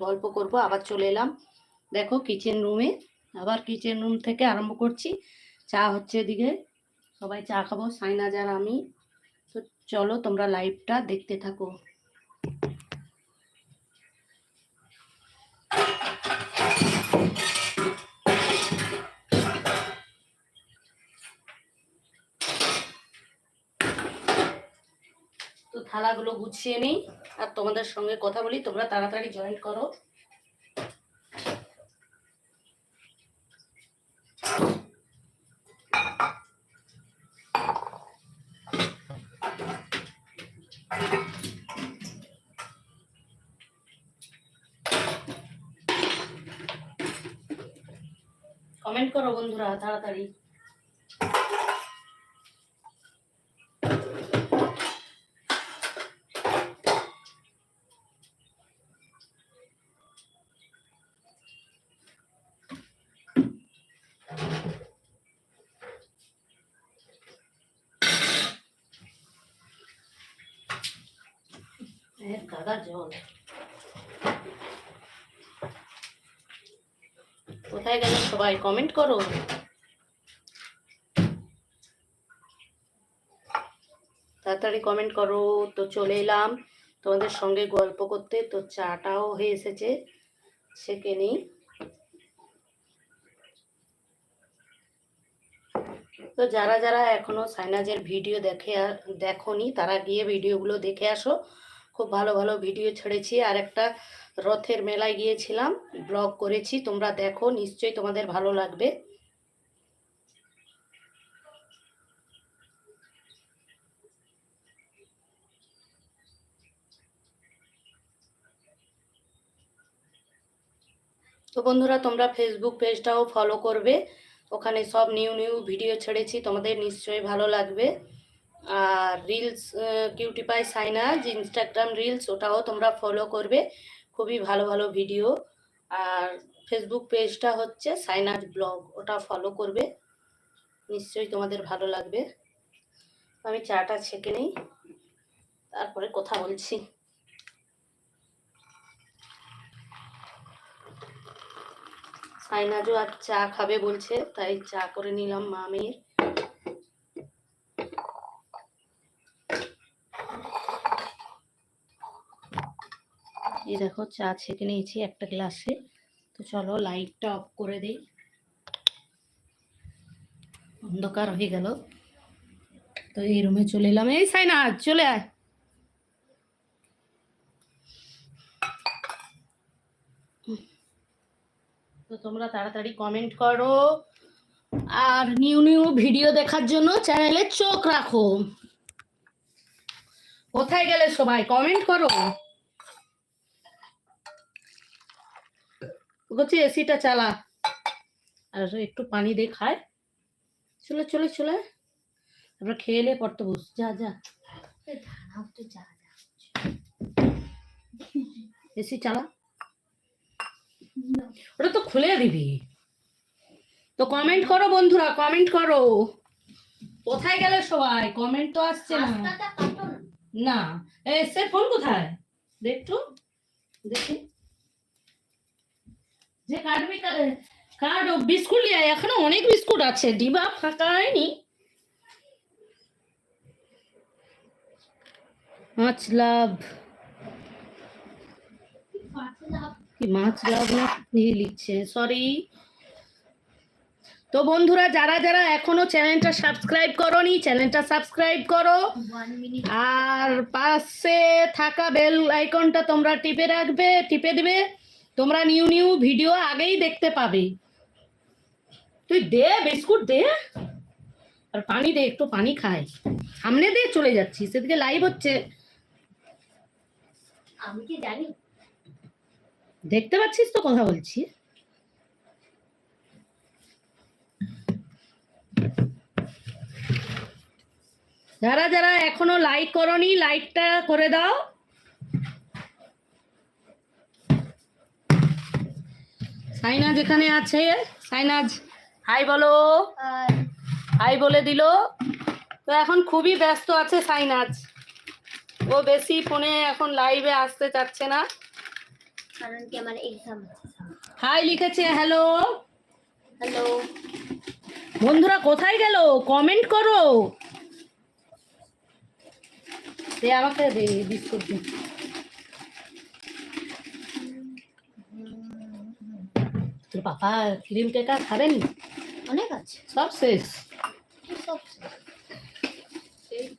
গল্প করব, আবার চলে এলাম। দেখো কিচেন রুমে আবার কিচেন রুম থেকে আরম্ভ করছি। চা হচ্ছে এদিকে। সবাই চা খাব সাইনাজার আমি। তো চলো তোমরা লাইভটা দেখতে থাকো। থালাগুলো গুছিয়ে নিই আর তোমাদের সঙ্গে কথা বলি, তোমরা তাড়াতাড়ি জয়েন করো। কমেন্ট করো বন্ধুরা, তাড়াতাড়ি। জল কোথায় গেল সবাই কমেন্ট করো। তাড়াতাড়ি কমেন্ট করো। তো চলে এলাম তোমাদের সঙ্গে গল্প করতে। তো চাটাও হয়ে এসেছে। সেকে নিই? তো যারা যারা এখনও সাইনাজের ভিডিও দেখে দেখোনি, তারা গিয়ে ভিডিওগুলো দেখে আসো। খুব ভালো ভালো ভিডিও ছেড়েছি। আর একটা রথের মেলায় গিয়েছিলাম ব্লগ করেছি, তোমরা দেখো, নিশ্চয়ই তোমাদের ভালো লাগবে। তো বন্ধুরা, তোমরা ফেসবুক পেজটাও ফলো করবে। ওখানে সব নিউ নিউ ভিডিও ছেড়েছি, তোমাদের নিশ্চয়ই ভালো লাগবে। আর reels cutiepie Sainaz Instagram reels ওটাও তোমরা ফলো করবে। খুবই ভালো ভালো ভিডিও আর ফেসবুক পেজটা হচ্ছে সাইনাজ ব্লগ ওটা ফলো করবে। নিশ্চয়ই তোমাদের ভালো লাগবে। আমি চাটা ছেঁকে নিই, তারপরে কথা বলছি। সাইনাজও আর চা খাবে বলছে, তাই চা করে নিলাম মামির এই দেখো চা ছেঁকে নিয়েছি একটা গ্লাসে। তো চলো লাইটটা অফ করে দিই। অন্ধকার হয়ে গেল। তো এই রুমে চলে এলাম। এই সাইনা, চলে আয়। তো তোমরা তাড়াতাড়ি কমেন্ট করো। আর নিউ নিউ ভিডিও দেখার জন্য চ্যানেলে চোখ রাখো। কোথায় গেলে সবাই? কমেন্ট করো। বলছি এসিটা চালা। আর একটু পানি দিয়ে খায়। চলে চলে চলে। তারপর খেয়ে এলে পড়তে বস। যা যা। এসি চালা। ওটা তো খুলে দিবি। তো কমেন্ট করো বন্ধুরা কমেন্ট করো। কোথায় গেলে সবাই? কমেন্ট তো আসছে না। না। এসে ফোন কোথায়? দেখতো দেখি। যে কাটবি কাট বিস্কুট নিয়ে। এখনও অনেক বিস্কুট আছে। ডিবা ফাঁকা হয়নি। মাছ লাভ। মাছ লাভ না? লিখছে সরি তো বন্ধুরা যারা যারা এখনও চ্যানেলটা সাবস্ক্রাইব করোনি চ্যানেলটা সাবস্ক্রাইব করো। আর পাশে থাকা বেল আইকনটা তোমরা টিপে রাখবে টিপে দিবে। তোমরা নিউ নিউ ভিডিও আগেই দেখতে পাবে। তুই দে বিস্কুট দে। আর পানি দে একটু পানি খায় সামনে দিয়ে চলে যাচ্ছি সেদিকে লাইভ হচ্ছে। আমি কি জানি? দেখতে পাচ্ছিস তো কথা বলছি? যারা যারা এখনও লাইক করনি লাইকটা করে দাও। সাইনাজ এখানে আছে। সাইনাজ হাই বলো। হাই। বলে দিল। তো এখন খুবই ব্যস্ত আছে সাইনাজ। ও বেশি ফোনে এখন লাইভে আসতে চাচ্ছে না। কারণ কি আমার এক্সাম হাই লিখেছে হ্যালো হ্যালো বন্ধুরা কোথায় গেল? কমেন্ট করো। দে আমাকে দে বিস্কুট ক্রিম কেক আর খাবেন? অনেক আছে। সব শেষ। সব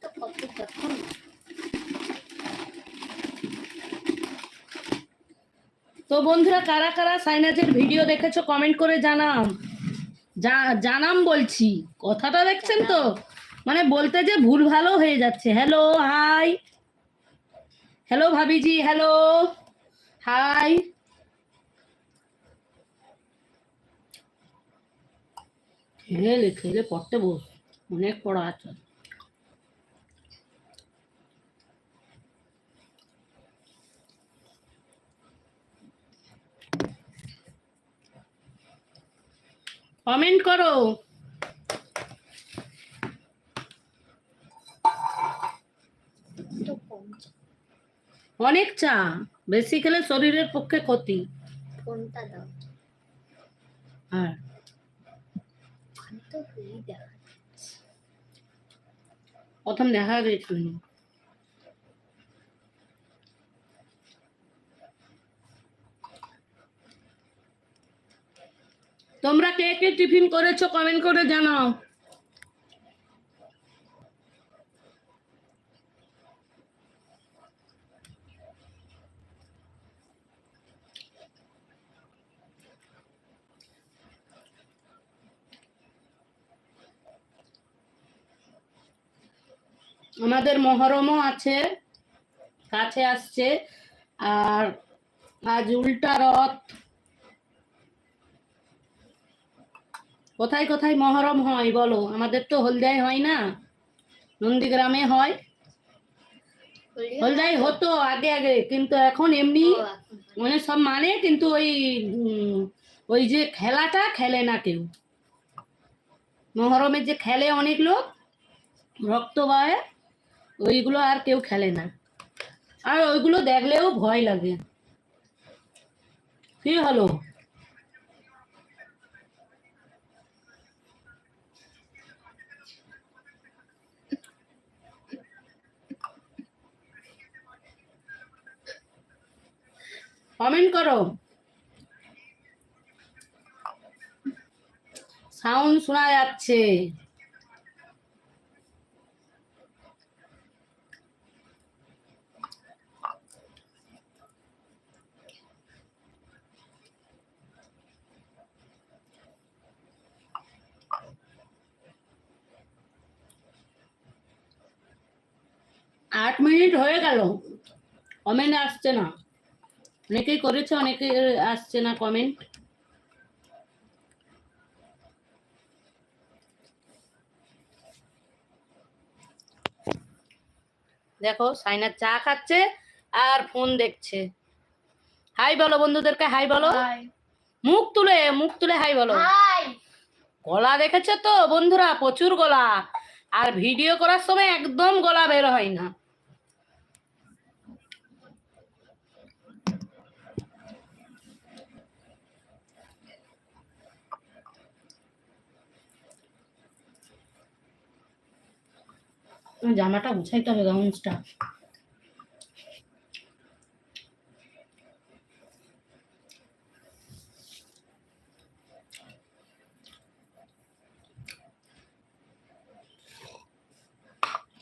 তো কত তো বন্ধুরা কারা কারা সাইনাজের ভিডিও দেখেছ কমেন্ট করে জানাম জানাম বলছি। কথাটা দেখছেন তো? মানে বলতে যে ভুল ভালো হয়ে যাচ্ছে। হ্যালো হাই হ্যালো ভাবিজি হ্যালো হাই খেলে খেলে পড়তে বস অনেক পড়া আছে। কমেন্ট করো। অনেক চা বেশি খেলে শরীরের পক্ষে ক্ষতি। ফোনটা দাও? আর প্রথম দেখা গেছিল তোমরা কে কে টিফিন করেছ? কমেন্ট করে জানাও। আমাদের মহরমও আছে কাছে আসছে। আর আজ উল্টা রথ। কোথায় কোথায় মহরম হয় বলো? আমাদের তো হলদায় হয় না? নন্দীগ্রামে হয়। হলদায় হতো আগে আগে কিন্তু এখন এমনি মানে সব মানে কিন্তু ওই ওই যে খেলাটা খেলে না কেউ। মহরমের যে খেলে অনেক লোক রক্ত বয়ে। ওইগুলো আর কেউ খেলে না। আর ওইগুলো দেখলেও ভয় লাগে। কি হলো? কমেন্ট করো। সাউন্ড শোনা যাচ্ছে। আট মিনিট হয়ে গেল। কমেন্ট আসছে না। অনেকেই করেছে অনেকে আসছে না কমেন্ট দেখো সাইনার চা খাচ্ছে আর ফোন দেখছে। হাই বলো বন্ধুদেরকে হাই বলো। মুখ তুলে মুখ তুলে হাই বলো। হাই গলা দেখেছে তো বন্ধুরা? প্রচুর গলা। আর ভিডিও করার সময় একদম গলা বের হয় না। জামাটা গুছাইতে হবে গাউন্সটা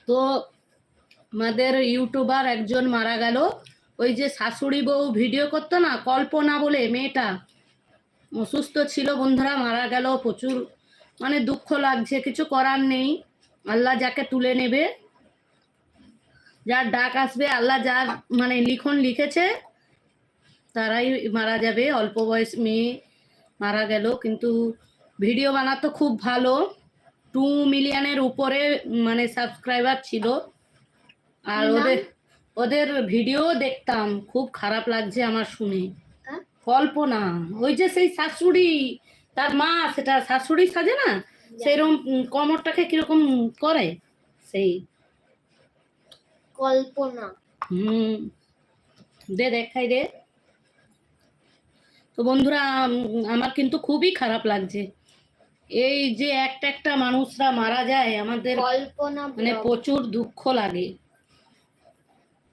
তো আমাদের ইউটিউবার একজন মারা গেল। ওই যে শাশুড়ি বউ ভিডিও করতো না, কল্পনা বলে মেয়েটা। অসুস্থ ছিল, বন্ধুরা মারা গেল, প্রচুর মানে দুঃখ লাগছে, কিছু করার নেই। আল্লাহ যাকে তুলে নেবে যার ডাক আসবে আল্লাহ যার মানে লিখন লিখেছে তারাই মারা যাবে। অল্প বয়স মেয়ে মারা গেল কিন্তু ভিডিও বানাতো খুব ভালো। টু মিলিয়নের উপরে মানে সাবস্ক্রাইবার ছিল। আর ওদের ওদের ভিডিও দেখতাম খুব খারাপ লাগছে আমার শুনে। হ্যাঁ? কল্পনা ওই যে সেই শাশুড়ি তার মা সেটা শাশুড়ি সাজে না? সেরকম কমরটাকে কীরকম করে? সেই। কল্পনা। হুম। দে দেখাই দে। তো বন্ধুরা আমার কিন্তু খুবই খারাপ লাগছে। এই যে একটা একটা মানুষরা মারা যায় আমাদের কল্পনা মানে প্রচুর দুঃখ লাগে।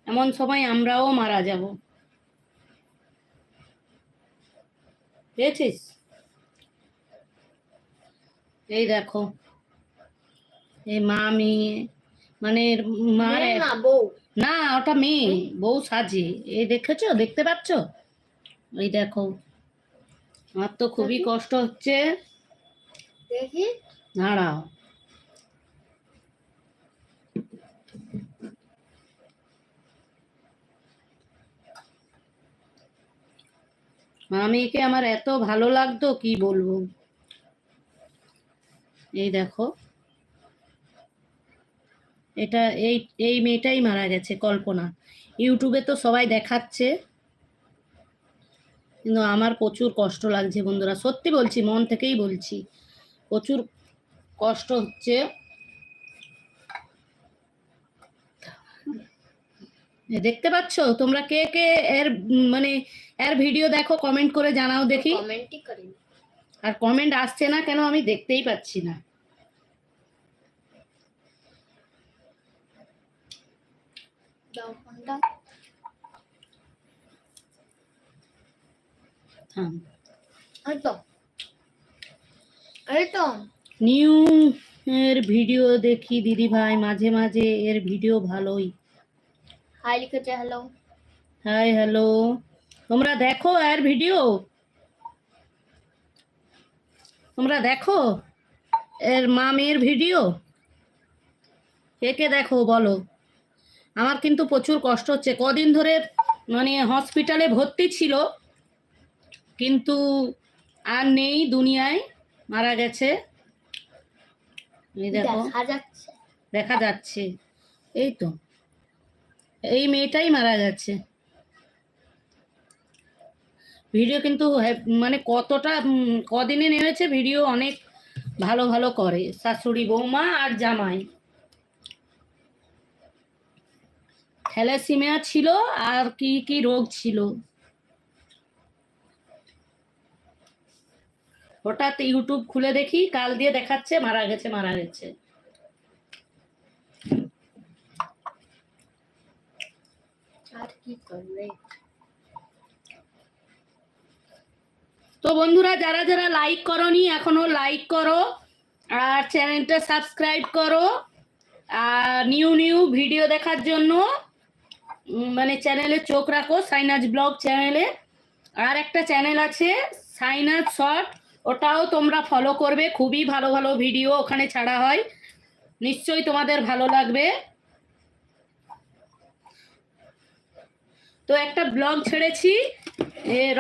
এমন সময় আমরাও মারা যাব। পেয়েছিস? এই দেখো। এই মা মেয়ে মানে মার না ওটা মেয়ে। বউ? সাজে। এই দেখেছ? দেখতে পাচ্ছ? এই দেখো। আমার তো খুবই কষ্ট হচ্ছে। দেখি। দাঁড়াও। মামিকে আমার এত ভালো লাগতো কি বলব? এই দেখো। এটা এই এই মেয়েটাই মারা গেছে কল্পনা। ইউটিউবে তো সবাই দেখাচ্ছে। কিন্তু আমার প্রচুর কষ্ট লাগছে বন্ধুরা। সত্যি বলছি মন থেকেই বলছি প্রচুর কষ্ট হচ্ছে। দেখতে পাচ্ছ? তোমরা কে কে এর মানে এর ভিডিও দেখো কমেন্ট করে জানাও দেখি। আর কমেন্ট আসছে না কেন আমি দেখতেই পাচ্ছি না। তো নিউ এর ভিডিও দেখি দিদি ভাই মাঝে মাঝে এর ভিডিও ভালোই। হাই লিখেছে হ্যালো। Hi hello. তোমরা দেখো এর ভিডিও? তোমরা দেখো এর মা মেয়ের ভিডিও? কে কে দেখো বলো। আমার কিন্তু প্রচুর কষ্ট হচ্ছে। কদিন ধরে মানে হসপিটালে ভর্তি ছিল কিন্তু আর নেই দুনিয়ায় মারা গেছে। দেখো। দেখা যাচ্ছে। এই তো। এই মেয়েটাই মারা গেছে। ভিডিও কিন্তু হে- মানে কতটা কদিনে নেমেছে ভিডিও অনেক ভালো ভালো করে। শাশুড়ি বৌমা আর জামাই। থ্যালাসিমিয়া ছিল আর কি কি রোগ ছিল? হঠাৎ ইউটিউব খুলে দেখি কাল দিয়ে দেখাচ্ছে মারা গেছে মারা গেছে। আর কি করবে? তো বন্ধুরা যারা যারা লাইক করনি এখনও লাইক করো আর চ্যানেলটা সাবস্ক্রাইব করো। আর নিউ নিউ ভিডিও দেখার জন্য মানে চ্যানেলে চোখ রাখো, সাইনাজ ব্লগ চ্যানেলে। আর একটা চ্যানেল আছে, সাইনাজ শর্ট। ওটাও তোমরা ফলো করবে, খুবই ভালো ভালো ভিডিও ওখানে ছাড়া হয়। নিশ্চয়ই তোমাদের ভালো লাগবে। তো একটা ব্লগ ছেড়েছি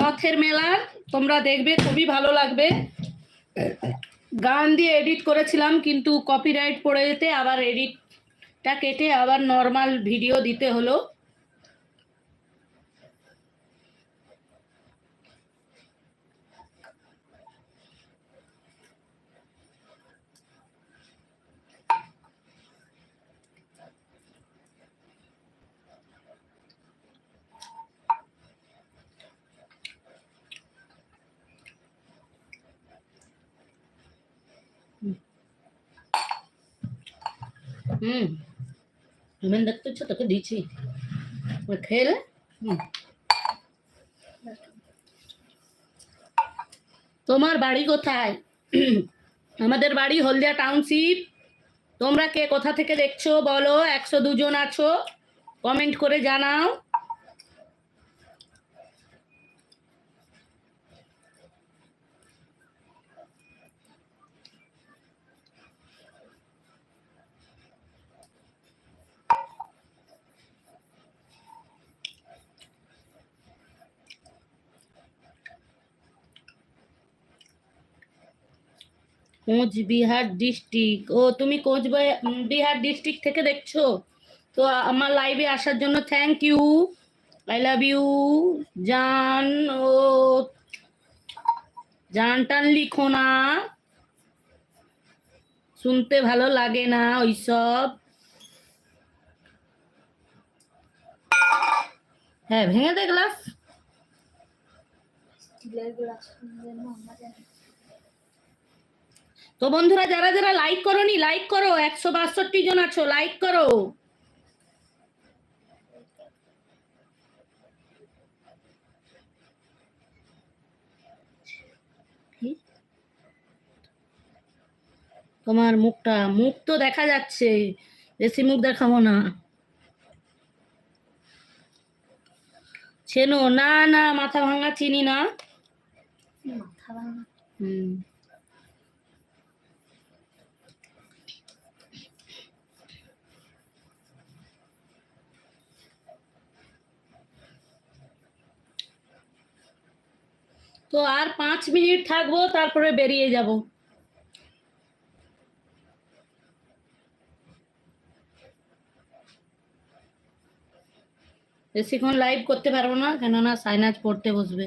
রথের মেলার তোমরা দেখবে, খুবই ভালো লাগবে। গান দিয়ে এডিট করেছিলাম, কিন্তু কপিরাইট পড়ে যেতে, আবার এডিটটা কেটে আবার নর্মাল ভিডিও দিতে হলো। হুম। আমি দেখতে ইচ্ছা তোকে দিচ্ছি। খেয়ে। তোমার বাড়ি কোথায়? আমাদের বাড়ি হলদিয়া টাউনশিপ। তোমরা কে কোথা থেকে দেখছ বলো? একশো দুজন আছো। কমেন্ট করে জানাও। কোচবিহার ডিস্ট্রিক্ট ও, তুমি কোচবিহার বিহার ডিস্ট্রিক্ট থেকে দেখছ? তো আমার লাইভে আসার জন্য thank you I love you জান, ও জান টান লিখো না। শুনতে ভালো লাগে না ওইসব। হ্যাঁ ভেঙে দে গ্লাস গ্লাস তো বন্ধুরা যারা যারা লাইক করোনি লাইক করো। একশো বাষট্টি জন আছো লাইক করো। তোমার মুখটা মুখ তো দেখা যাচ্ছে। বেশি মুখ দেখাবো না। চেনো না না মাথা ভাঙা চিনি না। মাথা ভাঙা। হুম। তো আর পাঁচ মিনিট থাকব, তারপরে বেরিয়ে যাব। বেশিক্ষণ লাইভ করতে পারব না, কেননা সাইনাজ পড়তে বসবে।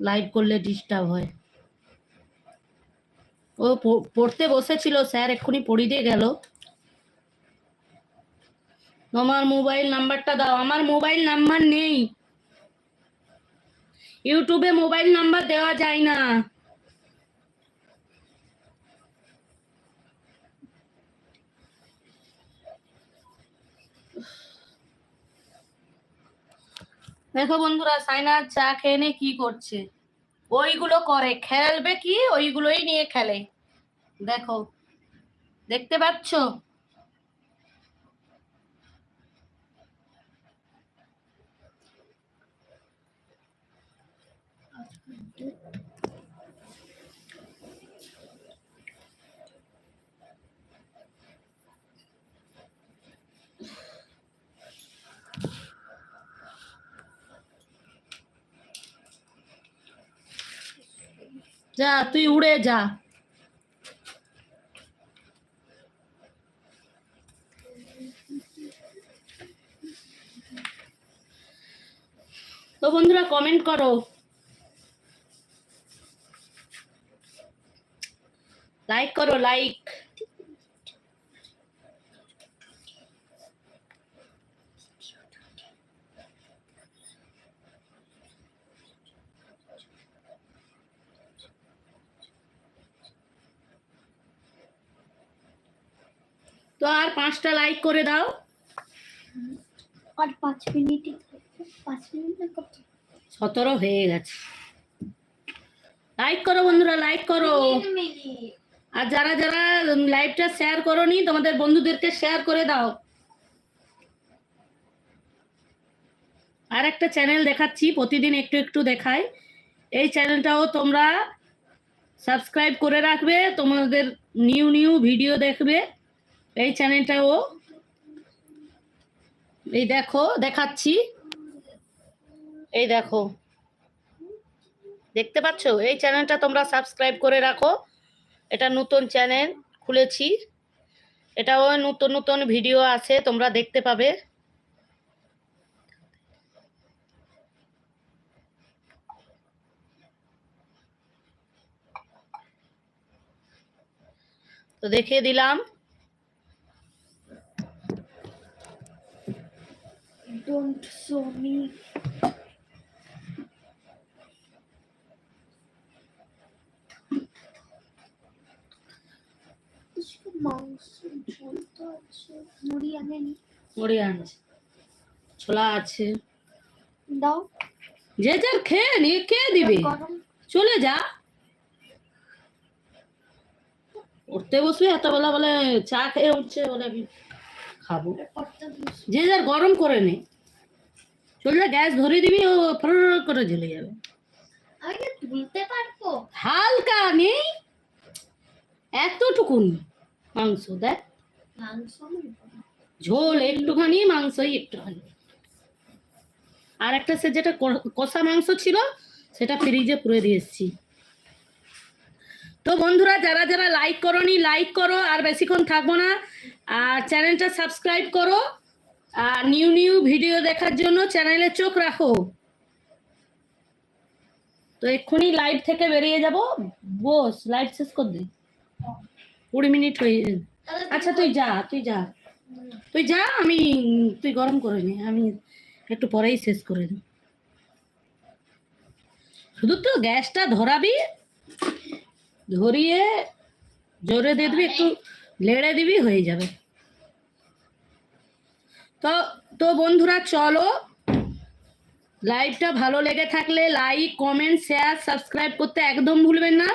লাইভ করলে ডিস্টার্ব হয়। ও পড়তে বসেছিল, স্যার এক্ষুনি পড়ি দিয়ে গেল। আমার মোবাইল নাম্বারটা দাও। আমার মোবাইল নাম্বার নেই। ইউটিউবে মোবাইল নাম্বার দেওয়া যায় না। দেখো বন্ধুরা, সাইনা চা খেয়ে কি করছে? ওইগুলো করে, খেলবে কি? ওইগুলোই নিয়ে খেলে। দেখো, দেখতে পাচ্ছ? যা তুই উড়ে যা। তো বন্ধুরা কমেন্ট করো। লাইক করো লাইক তো আর পাঁচটা লাইক করে দাও। আর পাঁচ থাকবে পাঁচ মিনিট সতেরো হয়ে গেছে। লাইক করো বন্ধুরা লাইক করো। আর যারা যারা লাইভটা শেয়ার করোনি তোমাদের বন্ধুদেরকে শেয়ার করে দাও। আর একটা চ্যানেল দেখাচ্ছি প্রতিদিন একটু একটু দেখাই। এই চ্যানেলটাও তোমরা সাবস্ক্রাইব করে রাখবে তোমাদের নিউ নিউ ভিডিও দেখবে। এই চ্যানেলটাও। এই দেখো, দেখাচ্ছি। এই দেখো। দেখতে পাচ্ছো? এই চ্যানেলটা তোমরা সাবস্ক্রাইব করে রাখো। এটা নতুন চ্যানেল খুলেছি। এটাও নতুন নতুন ভিডিও আছে, তোমরা দেখতে পাবে। তো দেখিয়ে দিলাম। ডোন্ট শো মি মাংস ঝোল তো আছে। মুড়ি আনেনি। মুড়ি আনছে। ছোলা আছে। দাও। যে যার খেয়ে নিয়ে কে দিবে? চলে যা। উঠতে বসবে এত বেলা বলে চা খেয়ে উঠছে বলে আমি খাব। যে যার গরম করে নে। চলে গ্যাস ধরে দিবি ও ফর করে জ্বলে যাবে। আগে তুলতে পারব। হালকা নেই এতটুকুন মাংস দেখ। মাংস না। ঝোল একটুখানি মাংসই একটুখানি। আর একটা সে যেটা কষা মাংস ছিল সেটা ফ্রিজে পুরে দিয়ে এসেছি। তো বন্ধুরা যারা যারা লাইক করোনি লাইক করো আর বেশিক্ষণ থাকব না আর চ্যানেলটা সাবস্ক্রাইব করো। আর নিউ নিউ ভিডিও দেখার জন্য চ্যানেলে চোখ রাখো। তো এক্ষুনি লাইভ থেকে বেরিয়ে যাব। বস লাইভ শেষ কর দে। কুড়ি মিনিট হয়ে আচ্ছা তুই যা তুই যা। তুই যা, আমি, তুই গরম করে নি। আমি একটু পরেই শেষ করে দেব। শুধু তো গ্যাসটা ধরাবি, ধরিয়ে জোরে দিয়ে দিবি, একটু লেড়ে দিবি, হয়ে যাবে। তো তো বন্ধুরা চলো। লাইভটা ভালো লেগে থাকলে লাইক কমেন্ট শেয়ার সাবস্ক্রাইব করতে একদম ভুলবেন না।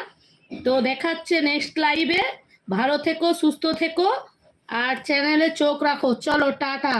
তো দেখাচ্ছে নেক্সট লাইভে ভালো থেকো, সুস্থ থেকো। আর চ্যানেলে চোখ রাখো। চলো, টাটা।